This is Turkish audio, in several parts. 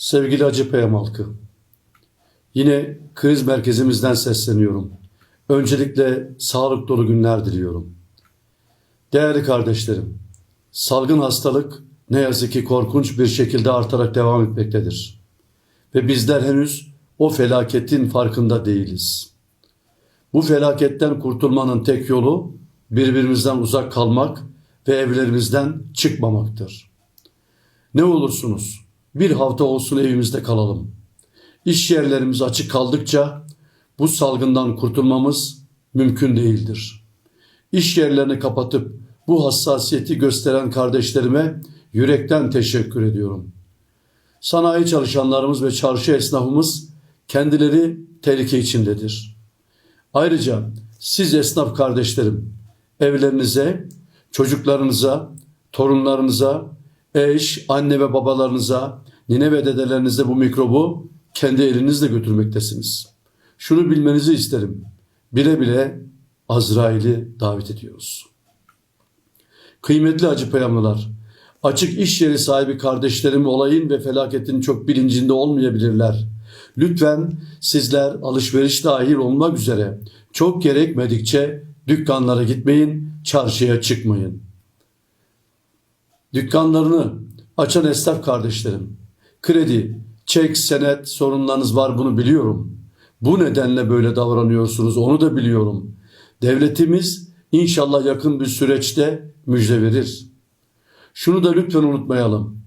Sevgili Acıpayam halkı, yine kriz merkezimizden sesleniyorum. Öncelikle sağlık dolu günler diliyorum. Değerli kardeşlerim, salgın hastalık ne yazık ki korkunç bir şekilde artarak devam etmektedir. Ve bizler henüz o felaketin farkında değiliz. Bu felaketten kurtulmanın tek yolu birbirimizden uzak kalmak ve evlerimizden çıkmamaktır. Ne olursunuz bir hafta olsun evimizde kalalım. İş yerlerimiz açık kaldıkça bu salgından kurtulmamız mümkün değildir. İş yerlerini kapatıp bu hassasiyeti gösteren kardeşlerime yürekten teşekkür ediyorum. Sanayi çalışanlarımız ve çarşı esnafımız kendileri tehlike içindedir. Ayrıca siz esnaf kardeşlerim evlerinize, çocuklarınıza, torunlarınıza, eş, anne ve babalarınıza, nine ve dedelerinize bu mikrobu kendi elinizle götürmektesiniz. Şunu bilmenizi isterim. Bile bile Azrail'i davet ediyoruz. Kıymetli acı peyamlılar, açık iş yeri sahibi kardeşlerim olayın ve felaketin çok bilincinde olmayabilirler. Lütfen sizler alışveriş dahil olmak üzere çok gerekmedikçe dükkanlara gitmeyin, çarşıya çıkmayın. Dükkanlarını açan esnaf kardeşlerim, kredi, çek, senet sorunlarınız var bunu biliyorum. Bu nedenle böyle davranıyorsunuz onu da biliyorum. Devletimiz inşallah yakın bir süreçte müjde verir. Şunu da lütfen unutmayalım.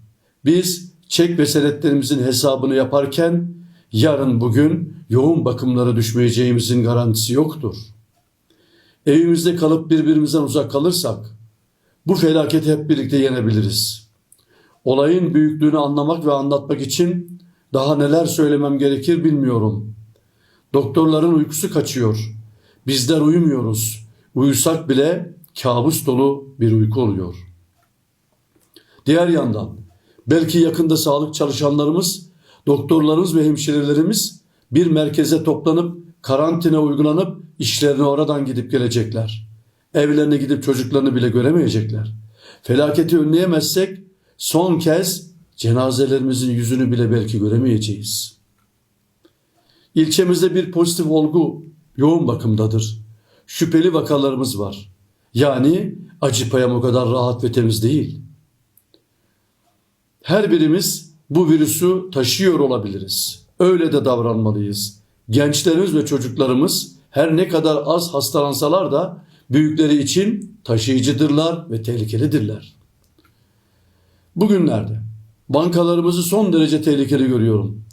Biz çek ve senetlerimizin hesabını yaparken yarın bugün yoğun bakımlara düşmeyeceğimizin garantisi yoktur. Evimizde kalıp birbirimizden uzak kalırsak bu felaketi hep birlikte yenebiliriz. Olayın büyüklüğünü anlamak ve anlatmak için daha neler söylemem gerekir bilmiyorum. Doktorların uykusu kaçıyor. Bizler uyumuyoruz. Uyusak bile kabus dolu bir uyku oluyor. Diğer yandan belki yakında sağlık çalışanlarımız, doktorlarımız ve hemşirelerimiz bir merkeze toplanıp karantina uygulanıp işlerine oradan gidip gelecekler. Evlerine gidip çocuklarını bile göremeyecekler. Felaketi önleyemezsek son kez cenazelerimizin yüzünü bile belki göremeyeceğiz. İlçemizde bir pozitif olgu yoğun bakımdadır. Şüpheli vakalarımız var. Yani acı payam o kadar rahat ve temiz değil. Her birimiz bu virüsü taşıyor olabiliriz. Öyle de davranmalıyız. Gençlerimiz ve çocuklarımız her ne kadar az hastalansalar da büyükleri için taşıyıcıdırlar ve tehlikelidirler. Bugünlerde bankalarımızı son derece tehlikeli görüyorum.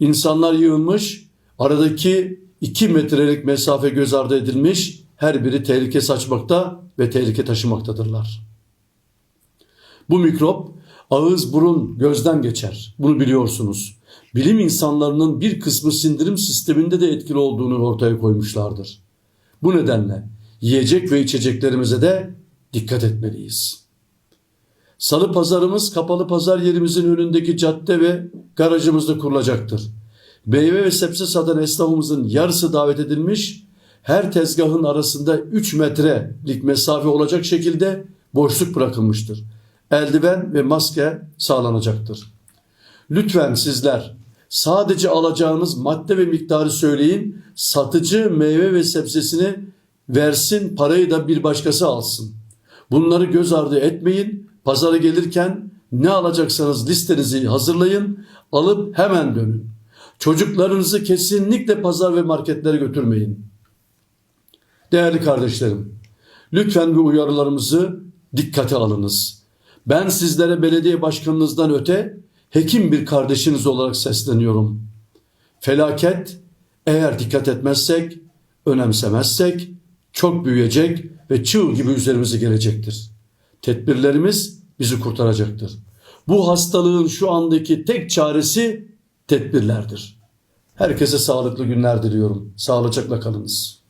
İnsanlar yığılmış, aradaki iki metrelik mesafe göz ardı edilmiş, her biri tehlike saçmakta ve tehlike taşımaktadırlar. Bu mikrop ağız, burun, gözden geçer. Bunu biliyorsunuz. Bilim insanlarının bir kısmı sindirim sisteminde de etkili olduğunu ortaya koymuşlardır. Bu nedenle yiyecek ve içeceklerimize de dikkat etmeliyiz. Salı pazarımız kapalı pazar yerimizin önündeki cadde ve garajımızda kurulacaktır. Meyve ve sebze satan esnafımızın yarısı davet edilmiş, her tezgahın arasında 3 metrelik mesafe olacak şekilde boşluk bırakılmıştır. Eldiven ve maske sağlanacaktır. Lütfen sizler sadece alacağınız madde ve miktarı söyleyin, satıcı meyve ve sebzesini versin, parayı da bir başkası alsın. Bunları göz ardı etmeyin. Pazara gelirken ne alacaksanız listenizi hazırlayın, alıp hemen dönün. Çocuklarınızı kesinlikle pazar ve marketlere götürmeyin. Değerli kardeşlerim, lütfen bu uyarılarımızı dikkate alınız. Ben sizlere belediye başkanınızdan öte hekim bir kardeşiniz olarak sesleniyorum. Felaket eğer dikkat etmezsek, önemsemezsek çok büyüyecek ve çığ gibi üzerimize gelecektir. Tedbirlerimiz bizi kurtaracaktır. Bu hastalığın şu andaki tek çaresi tedbirlerdir. Herkese sağlıklı günler diliyorum. Sağlıcakla kalınız.